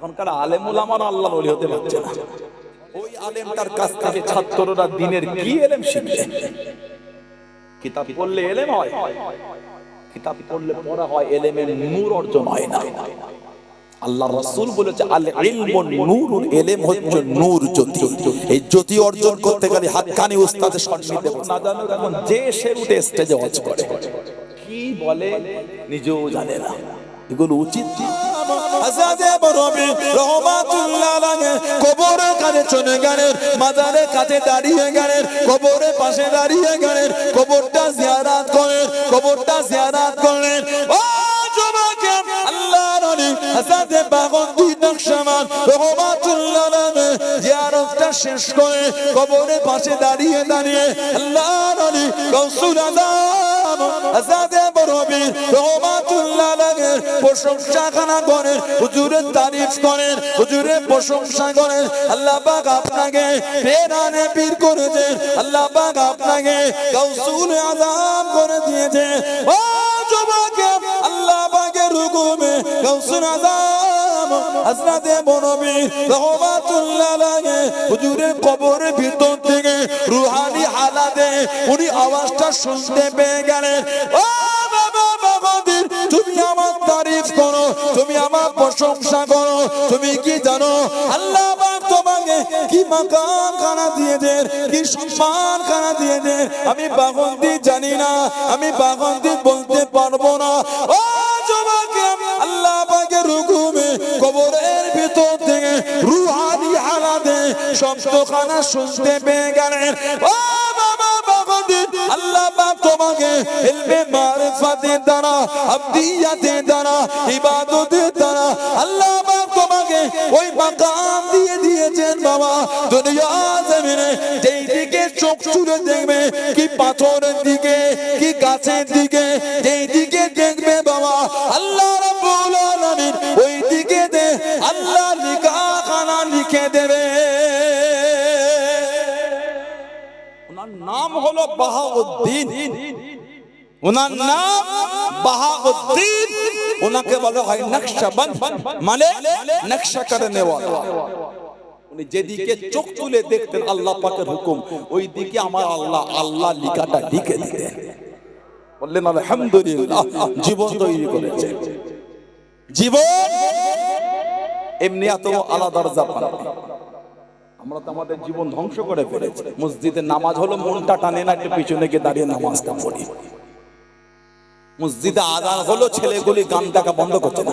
এখনকার আলেমুল আমার আল্লাহ বলি হতে পারছে না। ওই আলেমটার কাছ থেকে ছাত্ররা দিনের কি এলেম কিতাব পড়লে এলেম হয়, কিতাব পড়লে পড়া হয়, এলেমের নূর অর্জন হয় না। আল্লাহ রাসূল বলেছে, আল হচ্ছে নূর জ্যোতি। এই জ্যোতি অর্জন করতে গেলে হাক্কানি উস্তাদের সম্মিলিত না জানো এখন যে সে উঠে স্টেজে ওয়াজ করে। কি বলে? নিজেও জানে না। এগুলো উচিত আজাদে বরবে রহমাতুল্লাহ কবরের কাছে চলে গেলেন মাজারের কাছে দাঁড়িয়ে গেলেন কবরের পাশে দাঁড়িয়ে গেলেন কবরটা জিয়ারত করেন কবরটা জিয়ারত করলেন ও জমাকে আল্লাহ নবী আজাদে বাগন্দি নকশামান রহমাতুল্লাহ জিয়ারতটা শেষ করে কবরের পাশে দাঁড়িয়ে দাঁড়িয়ে আল্লাহ নবী গৌসুল আজম আজাদে বরবে রহমাতুল্লাহ প্রশংসা খানা করেন হুজুরের তারিফ করেন হুজুরের প্রশংসা করেন আল্লাহ আপনাকে প্রেরণে পীর করেছেন আল্লাহ আপনাকে করে দিয়েছে। ও যুবকে, আল্লাহ ভিতর থেকে রুহানি হালাতে উনি আওয়াজটা শুনতে পেয়ে গেলেন। ও তুমি আমার তারিফ করো, তুমি আমার প্রশংসা করো, তুমি কি জানো? আল্লাহ তোমাকে কি মাকাম খানা দিয়েছেন কি সম্মান খানা দিয়েছেন আমি বাগন্দি জানি না, আমি বাগন্দি বলতে পারব না। ও তোমাকে আল্লাহ পাকের হুকুমে কবরের ভিতর থেকে রুহানি হালাতে শব্দখানা শুনতে পেয়ে গেলেন। ও বাগন্দি আল্লাহ পাক তোমাকে ইলমে মারিফাতের দ্বারা আব্দিয়াতের দ্বারা ইবাদতের দ্বারা, আল্লাহ পাক তোমাকে ওই মাকাম দিয়ে দিয়েছেন বাবা। দুনিয়া জমিনে যেই দিকে চোখ পাথরের দিকে, কি গাছের দিকে যেই দিকে দেখবে বাবা, আল্লাহ ওনার নাম বাহাউদ্দিন। ওনাকে বলা হয় নকশবন্দ। মানে নকশা করে নেওয়া উনি যেদিকে চোখ তুলে দেখতেন আল্লাহ পাকের হুকুম ওই দিকে আমার আল্লাহ আল্লাহ লিখাটা লিখে দিতেন। বললেন, আলহামদুলিল্লাহ, জীবন তৈরি করেছে। জীবন এমনি এত আলাদা দরজা পান আমরা তো আমাদের জীবন ধ্বংস করে ফেলেছি। মসজিদে নামাজ হলো মনটা টানে না, একটু পিছনে গিয়ে দাঁড়িয়ে নামাজটা পড়ি। মসজিদে আজান হলো, ছেলেগুলি গান দেখা বন্ধ করছে না।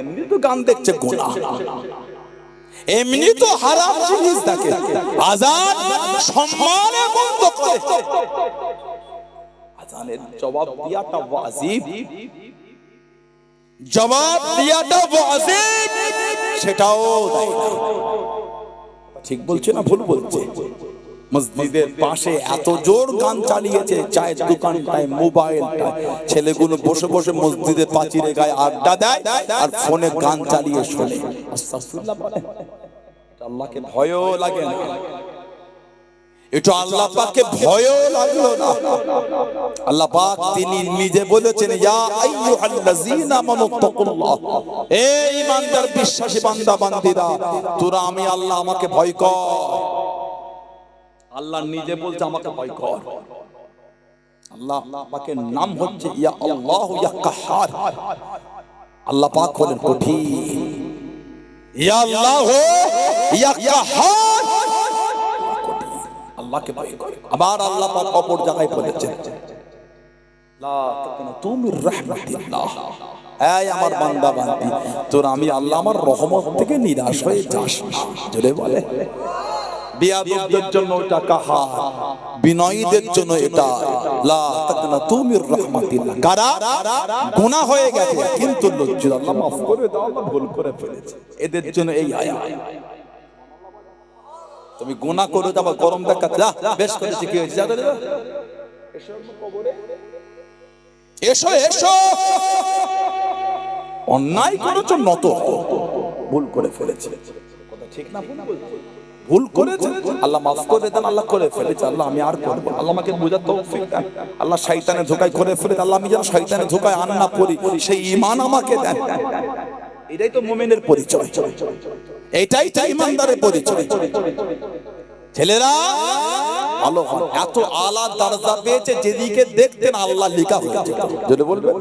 এমনি তো গান দেখছে গোনা। এমনি তো হারাম জিনিস দেখে। আজান সম্মানে বন্ধ করে। আজানের জবাব দিয়াটা ওয়াজিব। জবাব দিয়াটা ওয়াজিব। সেটাও দেয় না। ঠিক বলছে না ভুল বলছে? মসজিদের পাশে এত জোর গান চালিয়েছে, চায়ের দোকানটায়, মোবাইলটায়। ছেলেগুলো বসে বসে মসজিদের পাচিরে গায়ে আড্ডা দেয় আর ফোনে গান চালিয়ে শোনে। আল্লাহকে ভয়ও লাগে না। এটা আল্লাহ পাককে ভয়ও লাগল না। আল্লাহ পাক তিনি নিজে বলেছেন, ইয়া আইয়ুহাল্লাযীনা আমানুত্তাকুল্লাহ। এই ইমানদার বিশ্বাসী বান্দা, বান্দীরা, তোরা আমি আল্লাহ আমাকে ভয় কর। আল্লাহ নিজে বলছে, আমাকে ভয় কর। আল্লাহ পাকের নাম হচ্ছে, ইয়া আল্লাহ, ইয়া কাহার। আল্লাহ পাক হলেন কঠিন। ইয়া আল্লাহ, ইয়া কাহার। আল্লাহকে ভয় করে। আবার আল্লাহ পাক অপর জায়গায় বলেছেন আমার বান্দা বান্দি, তোর আমি আল্লাহ আমার রহমত থেকে নিরাশ হয়ে যাস জোরে বলে। বিয়াদবদের জন্য কাহার বিনয়ীদের জন্য এটা। লা কারা? গুনাহ হয়ে গেছে, কিন্তু লজ্জিত আল্লাহ মাফ করে দাও ভুল করে ফেলেছে। এদের জন্য এই আয়াত। তুমি গোনা করে যাবা গরম দেখা, যা, বেশ করেছি কি হয়েছে। যা চলে এসো এসো। অন্যায় করেছ, নত। ভুল করে ফেলেছে। ঠিক না, ভুল? করেছে? আল্লাহ মাফ করে দেন, আল্লাহ করে ফেলেছে। আল্লাহ আমি আর করব আল্লাহ আমাকে বোঝার তৌফিক দেন। আল্লাহ শয়তানে ধোকায় করে ফেলেছে। আল্লাহ আমি যেন শয়তানে ধোকায় আন না পড়ি, সেই ঈমান আমাকে দেন। এটাই তো মোমেনের পরিচয়। এটাই তো ইমানদারের পরিচয়। ছেলেরা ভালো। এত আলা দরজা পেয়েছে যেদিকে দেখতেন আল্লাহ লিখা হয়েছে। যদি বলবেন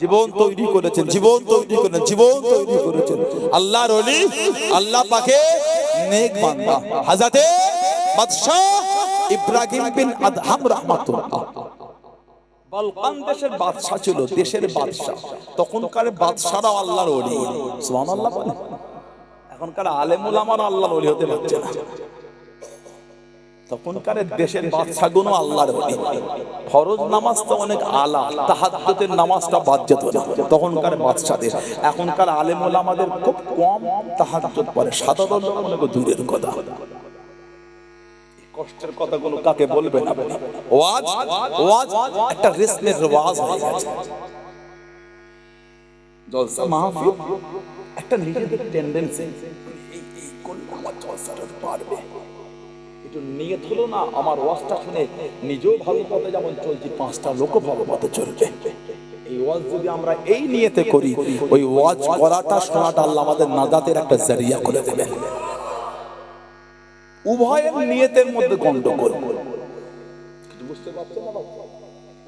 জীবন তৈরি করেছেন জীবন তৈরি করেছেন জীবন তৈরি করেছেন। আল্লাহর অলি আল্লাহ পাকে নেক বান্দা। হাজাতে বাদশাহ ইব্রাহিম বিন আদহাম রাহমাতুল্লাহ। বালকান দেশের বাদশা ছিল দেশের বাদশা তখনকার বাদশারা আল্লাহর অলি সুবহানাল্লাহ বলে। এখনকার আলেমুল আমার আল্লাহর অলি হতে পারছে না। তখনকার দেশের বাদশাগুলো আল্লাহর অলি ফরজ নামাজ তো অনেক আলা তাহাজ্জুদের নামাজটা যেত না তখনকার বাদশাদের। এখনকার আলেমুল আমাদের খুব কম তাহাজ্জুদ পড়ে সাধারণ অনেক দূরের কথা। কষ্টের কথাগুলো কাকে বলবেন আপনি ওয়াজ ওয়াজ একটা রেসমের ওয়াজ হয়ে গেছে। জলসা মাহফিল। একটা নিজেদের টেন্ডেন্সি এই এই করলে আমার জলসাটা পারবে একটু নিয়ত হলো না আমার ওয়াজটা শুনে নিজেও ভালো পথে যেমন চলছি পাঁচটা লোকও ভালো পথে চলবে। এই ওয়াজ যদি আমরা এই নিয়েতে করি ওই ওয়াজ করাটা শোনাটা আল্লাহ আমাদের নাজাতের একটা জারিয়া করে দেবেন। উভয়ের নিয়তের মধ্যে গন্ডগোল। বুঝতে পারছেন না?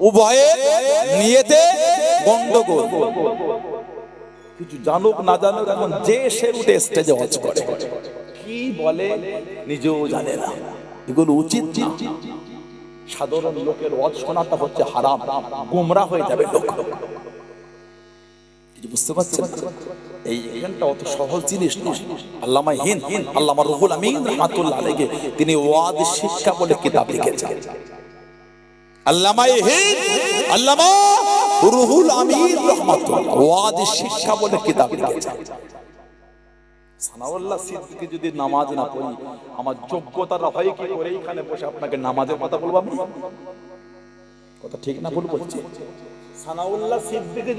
উভয়ের নিয়তে গন্ডগোল। কিছু জানুক, না জানুক, এখন যে সে উঠে স্টেজে ওয়াজ করে। কি বলে? নিজেও জানে না। এগুলো উচিত সাধারণ লোকের ওয়াজ শোনাটা হচ্ছে হারাম। গোমরা হয়ে যাবে লোক। বুঝতে পারছেন? এই অত সহজ জিনিস নয়। আল্লামা হিন আল্লামা রুহুল আমিন রহমাতুল্লাহ তিনি ওয়াজ শিক্ষা বলে কিতাব লিখেছেন। আল্লামা হিন আল্লামা রুহুল আমিন রহমাতুল্লাহ। শিক্ষা বলে কিতাব লিখেছেন যদি নামাজ না পড়ি, আমার যোগ্যতাটা হয় কি করে এখানে বসে আপনাকে নামাজের কথা বলব আমি? কথা ঠিক না ভুল বলছি?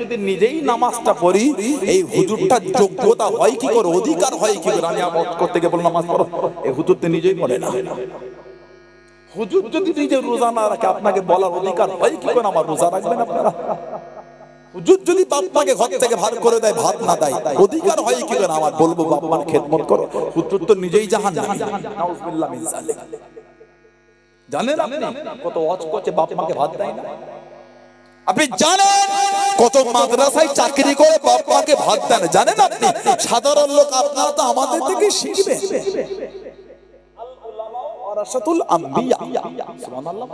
যদি নিজেই নামাজটা পড়ি, এই হুজুরটা যোগ্যতা হয় কি করে, অধিকার হয় কি করে? আমি করতে নামাজ পড়ো। এই নিজেই না। হুজুর যদি নিজে রোজা না রাখে, আপনাকে বলার অধিকার হয় কি করে? আমার রোজা রাখবেন আপনারা? যদি বাপ্পাকে ঘর থেকে ভার করে দেয় ভাত না দেয় অধিকার হয় কি করে? আমার বলব বাপ্পার খেদমত করো। হুজুর তো নিজেই জাহান জানেন আপনি? কত ওয়াজ করছে বাপ্পাকে ভাত দেয় না? আপনি জানেন? কত মাদ্রাসায় চাকরি করে বাপ্পাকে ভাত দেন জানেন আপনি? সাধারণ লোক আপনারা তো আমাদের থেকে শিখবে। ওয়ারাসাতুল আম্বিয়া। সুবহানাল্লাহ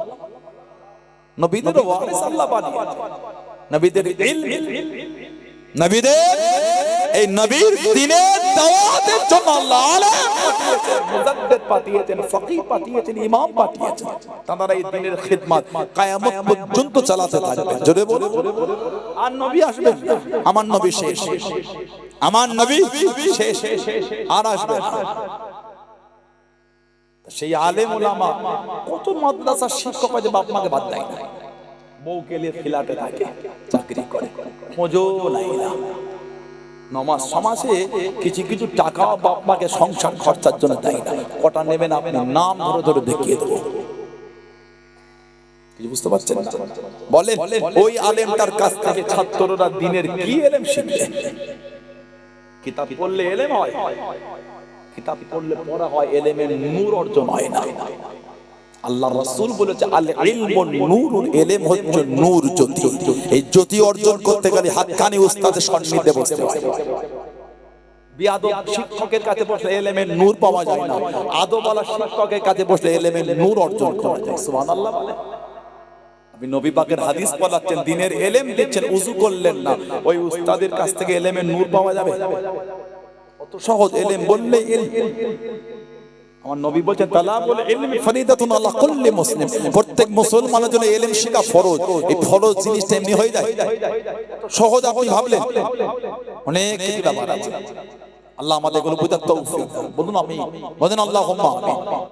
নবীদের ওয়ারিস আল্লাহ বানিয়েছে। নবীদের নবীদের এই নবীর দিনের দাওয়াতের জন্য আল্লাহ আলেম পাঠিয়েছেন মুজাদ্দিদ পাঠিয়েছেন ফকিহ পাঠিয়েছেন ইমাম পাঠিয়েছেন। তারা এই দিনের খিদমত কিয়ামত পর্যন্ত চালাতে থাকবে। জোরে বলো আর নবী আসবেন না। আমার নবী শেষ। আমার নবী শেষ। আর আসবে। সেই আলেম ওলামা কত মাদ্রাসার শিক্ষক আছে বাপ মাকে বাদ দেয় না বউকে নিয়ে ফিলাটে থাকে, চাকরি করে। খোঁজও নাই না। নমাজ সমাজে কিছু কিছু টাকা বাপ মাকে সংসার খরচার জন্য দেয় না। কটা নেবেন আপনি নাম ধরে ধরে দেখিয়ে দেবো। বুঝতে? বলেন, ওই কাছ থেকে ছাত্ররা দিনের এলেম এলেম হয়, কিতাব পড়লে পড়া হয়, এলেমের নূর অর্জন হয় না। আল্লাহ রাসূল বলেছে আল ইলমু নূরুল এলেম হচ্ছে নূর জ্যোতি। এই জ্যোতি অর্জন করতে গেলে হাক্কানি উস্তাদের সন্নিধ্যে বসতে হয়। বিয়াদব শিক্ষকের কাছে বসলে এলেমের নূর পাওয়া যায় না। আদবওয়ালা শিক্ষকের কাছে বসলে এলেমের নূর অর্জন করা যায়। সুবহানাল্লাহ বলে। আপনি নবী পাকের হাদিস পড়াচ্ছেন দিনের এলেম দিচ্ছেন উজু করলেন না। ওই উস্তাদের কাছ থেকে এলেমের নূর পাওয়া যাবে। অত সহজ এলেম বললে আমার নবী বলছেন তালাবুল ইলমি ফরিদাতুন আলা কুল্লি মুসলিম। প্রত্যেক মুসলমানের জন্য ইলম শেখা ফরজ। এই ফরজ জিনিসটা এমনি হয়ে যায়। সহজ আপনি ভাবলেন। অনেক কিছু ব্যাপার আছে। আল্লাহ আমাদের এগুলো বুঝার তৌফিক। বলুন আমি বলেন আল্লাহ আমিন।